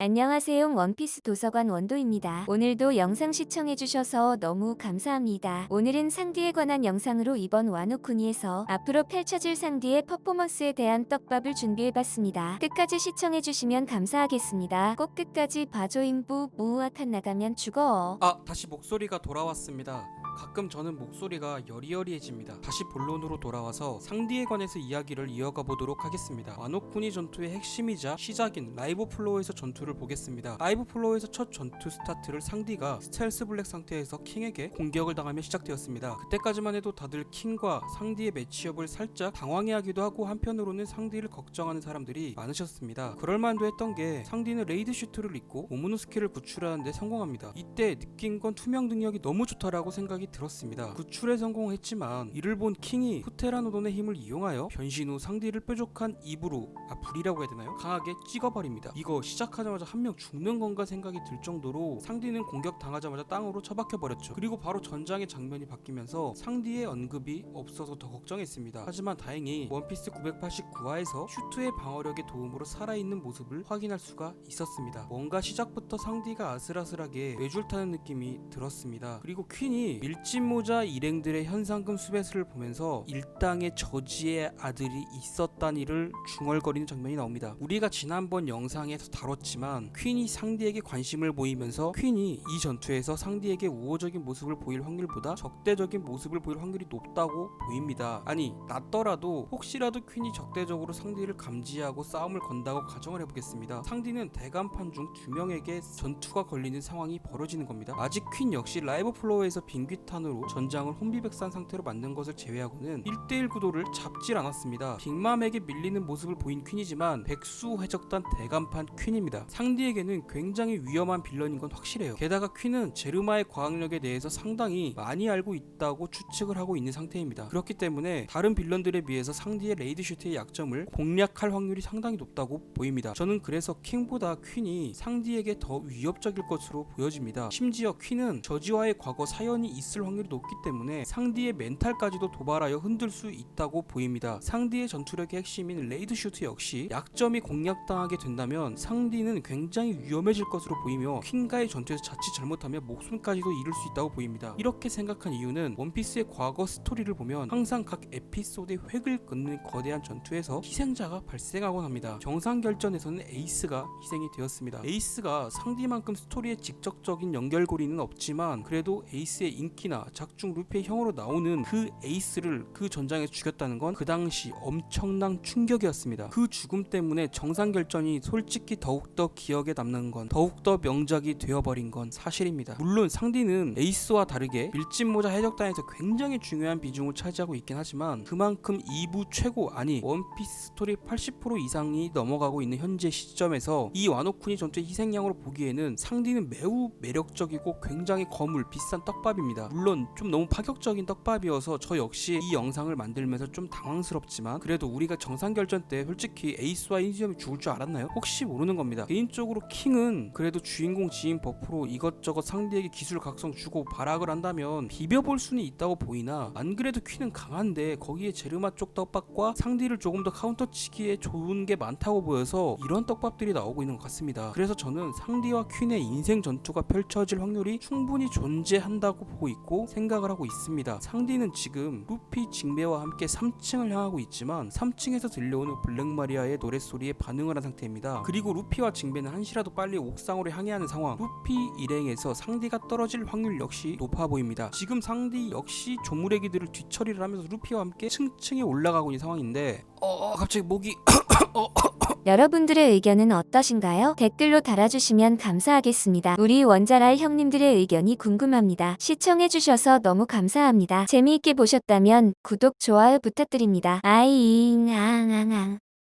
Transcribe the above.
안녕하세요. 원피스 도서관 원도입니다. 오늘도 영상 시청해주셔서 너무 감사합니다. 오늘은 상디에 관한 영상으로 이번 와노쿠니에서 앞으로 펼쳐질 상디의 퍼포먼스에 대한 떡밥을 준비해봤습니다. 끝까지 시청해주시면 감사하겠습니다. 꼭 끝까지 봐줘잉부 무우아탄 나가면 죽어. 아, 다시 목소리가 돌아왔습니다. 가끔 저는 목소리가 여리여리해집니다. 다시 본론으로 돌아와서 상디에 관해서 이야기를 이어가 보도록 하겠습니다. 와노쿠니 전투의 핵심이자 시작인 라이브 플로우에서 전투를 보겠습니다. 라이브 플로우에서 첫 전투 스타트를 상디가 스텔스 블랙 상태에서 킹에게 공격을 당하며 시작되었습니다. 그때까지만 해도 다들 킹과 상디의 매치업을 살짝 당황해하기도 하고 한편으로는 상디를 걱정하는 사람들이 많으셨습니다. 그럴만도 했던 게 상디는 레이드 슈트를 입고 오무노 스킬을 구출하는데 성공합니다. 이때 느낀 건 투명 능력이 너무 좋다라고 생각이 들었습니다. 구출에 성공했지만 이를 본 킹이 후테라노돈의 힘을 이용하여 변신 후 상디를 뾰족한 입으로 아 불이라고 해야 되나요? 강하게 찍어버립니다. 이거 시작하자마자 한 명 죽는 건가 생각이 들 정도로 상디는 공격 당하자마자 땅으로 처박혀 버렸죠. 그리고 바로 전장의 장면이 바뀌면서 상디의 언급이 없어서 더 걱정했습니다. 하지만 다행히 원피스 989화에서 슈트의 방어력의 도움으로 살아있는 모습을 확인할 수가 있었습니다. 뭔가 시작부터 상디가 아슬아슬하게 뇌줄 타는 느낌이 들었습니다. 그리고 퀸이 밀짚모자 일행들의 현상금 수배스를 보면서 일당의 저지의 아들이 있었다니를 중얼거리는 장면이 나옵니다. 우리가 지난번 영상에서 다뤘지만 퀸이 상디에게 관심을 보이면서 퀸이 이 전투에서 상디에게 우호적인 모습을 보일 확률보다 적대적인 모습을 보일 확률이 높다고 보입니다. 아니 낮더라도 혹시라도 퀸이 적대적으로 상디를 감지하고 싸움을 건다고 가정을 해보겠습니다. 상디는 대간판 중 두 명에게 전투가 걸리는 상황이 벌어지는 겁니다. 아직 퀸 역시 라이브 플로어에서 빙 귀탄으로 전장을 혼비백산 상태로 만든 것을 제외하고는 1대1 구도를 잡질 않았습니다. 빅맘에게 밀리는 모습을 보인 퀸이지만 백수 해적단 대간판 퀸입니다. 상디에게는 굉장히 위험한 빌런인 건 확실해요. 게다가 퀸은 제르마의 과학력에 대해서 상당히 많이 알고 있다고 추측을 하고 있는 상태입니다. 그렇기 때문에 다른 빌런들에 비해서 상디의 레이드 슈트의 약점을 공략할 확률이 상당히 높다고 보입니다. 저는 그래서 킹보다 퀸이 상디에게 더 위협적일 것으로 보여집니다. 심지어 퀸은 저지와의 과거 사연이 있을 확률이 높기 때문에 상디의 멘탈까지도 도발하여 흔들 수 있다고 보입니다. 상디의 전투력의 핵심인 레이드 슈트 역시 약점이 공략당하게 된다면 상디는 굉장히 위험해질 것으로 보이며 퀸과의 전투에서 자칫 잘못하면 목숨까지도 잃을 수 있다고 보입니다. 이렇게 생각한 이유는 원피스의 과거 스토리를 보면 항상 각 에피소드의 획을 끊는 거대한 전투에서 희생자가 발생하곤 합니다. 정상 결전에서는 에이스가 희생이 되었습니다. 에이스가 상디만큼 스토리에 직접적인 연결고리는 없지만 그래도 에이스의 인기 나 작중 루피의 형으로 나오는 그 에이스를 그 전장에서 죽였다는 건 그 당시 엄청난 충격이었습니다. 그 죽음 때문에 정상 결전이 솔직히 더욱더 기억에 남는 건 더욱더 명작이 되어버린 건 사실입니다. 물론 상디는 에이스와 다르게 밀짚모자 해적단에서 굉장히 중요한 비중을 차지하고 있긴 하지만 그만큼 2부 최고 아니 원피스 스토리 80% 이상이 넘어가고 있는 현재 시점에서 이 와노쿠니 전투의 희생양으로 보기에는 상디는 매우 매력적이고 굉장히 거물 비싼 떡밥입니다. 물론 좀 너무 파격적인 떡밥이어서 저 역시 이 영상을 만들면서 좀 당황스럽지만 그래도 우리가 정상 결전 때 솔직히 에이스와 인지엄이 죽을 줄 알았나요? 혹시 모르는 겁니다. 개인적으로 킹은 그래도 주인공 지인 버프로 이것저것 상대에게 기술 각성 주고 발악을 한다면 비벼볼 수는 있다고 보이나 안 그래도 퀸은 강한데 거기에 제르마 쪽 떡밥과 상디를 조금 더 카운터치기에 좋은 게 많다고 보여서 이런 떡밥들이 나오고 있는 것 같습니다. 그래서 저는 상디와 퀸의 인생 전투가 펼쳐질 확률이 충분히 존재한다고 보고 있고 생각을 하고 있습니다. 상디는 지금 루피 징배와 함께 3층을 향하고 있지만 3층에서 들려오는 블랙마리아의 노랫소리에 반응을 한 상태입니다. 그리고 루피와 징배는 한시라도 빨리 옥상으로 향해 하는 상황. 루피 일행에서 상디가 떨어질 확률 역시 높아 보입니다. 지금 상디 역시 조무래기들을 뒤처리를 하면서 루피와 함께 층층이 올라가고 있는 상황인데 어 갑자기 목이 여러분들의 의견은 어떠신가요? 댓글로 달아주시면 감사하겠습니다. 우리 원자랄 형님들의 의견이 궁금합니다. 시청해주셔서 너무 감사합니다. 재미있게 보셨다면 구독, 좋아요 부탁드립니다. 아이잉, 앙 앙 앙.